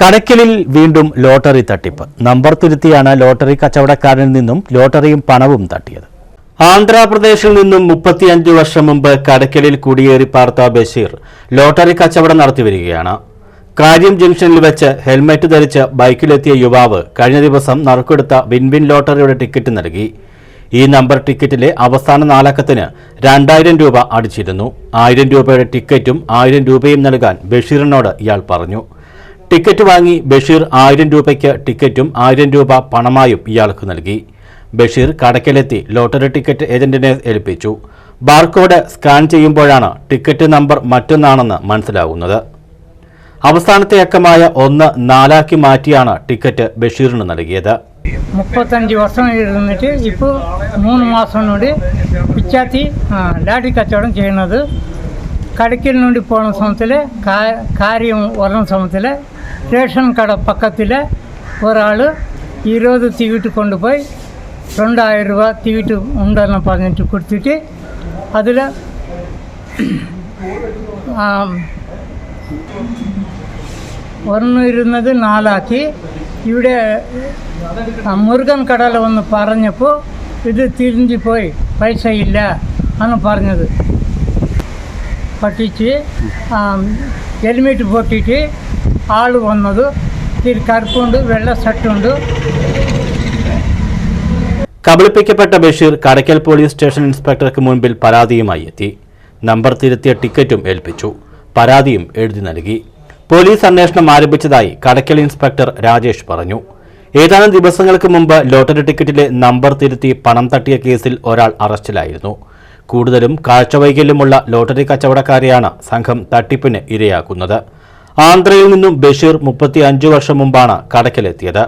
കടയ്ക്കലിൽ വീണ്ടും ലോട്ടറി തട്ടിപ്പ്. Number തിരുത്തിയാണ് lottery കച്ചവടക്കാരനിൽ നിന്നും ലോട്ടറിയും പണവും തട്ടിയത്. ആന്ധ്രാപ്രദേശിൽ നിന്നും മുപ്പത്തിയഞ്ച് വർഷം മുമ്പ് കടയ്ക്കലിൽ കുടിയേറി പാർത്ത ബഷീർ ലോട്ടറി കച്ചവടം നടത്തിവരികയാണ് കാര്യം ജംഗ്ഷനിൽ വെച്ച് ഹെൽമറ്റ് ധരിച്ച് ബൈക്കിലെത്തിയ യുവാവ് കഴിഞ്ഞ ദിവസം നറുക്കെടുത്ത വിൻവിൻ ലോട്ടറിയുടെ ടിക്കറ്റ് നൽകി. ഈ നമ്പർ ടിക്കറ്റിലെ അവസാന നാലക്കത്തിന് രണ്ടായിരം രൂപ അടിച്ചിരുന്നു. ആയിരം രൂപയുടെ ടിക്കറ്റും ആയിരം രൂപയും നൽകാൻ ബഷീറിനോട് ഇയാൾ പറഞ്ഞു. ടിക്കറ്റ് വാങ്ങി ബഷീർ ആയിരം രൂപയ്ക്ക് ടിക്കറ്റും ആയിരം രൂപ പണമായും ഇയാൾക്ക് നൽകി. ബഷീർ കടക്കിലെത്തി ലോട്ടറി ടിക്കറ്റ് ഏജന്റിനെ ഏൽപ്പിച്ചു. ബാർകോഡ് സ്കാൻ ചെയ്യുമ്പോഴാണ് ടിക്കറ്റ് നമ്പർ മറ്റൊന്നാണെന്ന് മനസ്സിലാവുന്നത്. അവസാനത്തെ അക്കമായ ഒന്ന് നാലാക്കി മാറ്റിയാണ് ടിക്കറ്റ് ബഷീറിന് നൽകിയത്. മുപ്പത്തഞ്ച് വർഷം ഇരുന്നിട്ട് ഇപ്പോൾ മൂന്ന് മാസം കൊണ്ട് പിച്ചാത്തി ലാഡി കച്ചവടം ചെയ്യുന്നത് கடைக்கல் நோண்டி போன சமயத்தில் கா காரியம் வர்ற சமயத்தில் ரேஷன் கடை பக்கத்தில் ஒரு ஆள் இருபது தீவிட்டு கொண்டு போய் ரெண்டாயிரம் ரூபா தீவிட்டு உண்டன்னு பண்ணிட்டு கொடுத்துட்டு அதில் ഒന്ന് ഇരുന്നത് നാലാക്കി ഇവിടെ മുരുകൻ കടല ഒന്ന് പറഞ്ഞപ്പോൾ ഇത് തിരിഞ്ഞു പോയി പൈസ ഇല്ല എന്ന് പറഞ്ഞത് പറ്റിച്ച് ഹെൽമെറ്റ് പൊട്ടിയിട്ട് ആൾ വന്നത്. ഇത്തിരി കറുപ്പുണ്ട് വെള്ള ഷർട്ടുണ്ട്. കബളിപ്പിക്കപ്പെട്ട ബഷീർ കടയ്ക്കൽ പോലീസ് സ്റ്റേഷൻ ഇൻസ്പെക്ടർക്ക് മുൻപിൽ പരാതിയുമായി എത്തി. നമ്പർ തിരുത്തിയ ടിക്കറ്റും ഏൽപ്പിച്ചു. പരാതിയും എഴുതി നൽകി. പോലീസ് അന്വേഷണം ആരംഭിച്ചതായി കടയ്ക്കൽ ഇൻസ്പെക്ടർ രാജേഷ് പറഞ്ഞു. ഏതാനും ദിവസങ്ങൾക്ക് മുമ്പ് ലോട്ടറി ടിക്കറ്റിലെ നമ്പർ തിരുത്തി പണം തട്ടിയ കേസിൽ ഒരാൾ അറസ്റ്റിലായിരുന്നു. കൂടുതലും കാഴ്ചവൈകല്യമുള്ള ലോട്ടറി കച്ചവടക്കാരെയാണ് സംഘം തട്ടിപ്പിന് ഇരയാക്കുന്നത്. ആന്ധ്രയിൽ നിന്നും ബഷീർ മുപ്പത്തി അഞ്ചു വർഷം മുമ്പാണ് കടക്കിലെത്തിയത്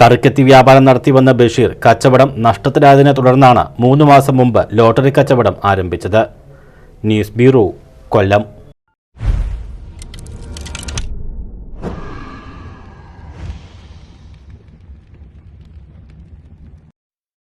കറുക്കെത്തി വ്യാപാരം നടത്തിവന്ന ബഷീർ കച്ചവടം നഷ്ടത്തിലായതിനെ തുടർന്നാണ് മൂന്ന് മാസം മുമ്പ് ലോട്ടറി കച്ചവടം ആരംഭിച്ചത്. News bureau Kollam.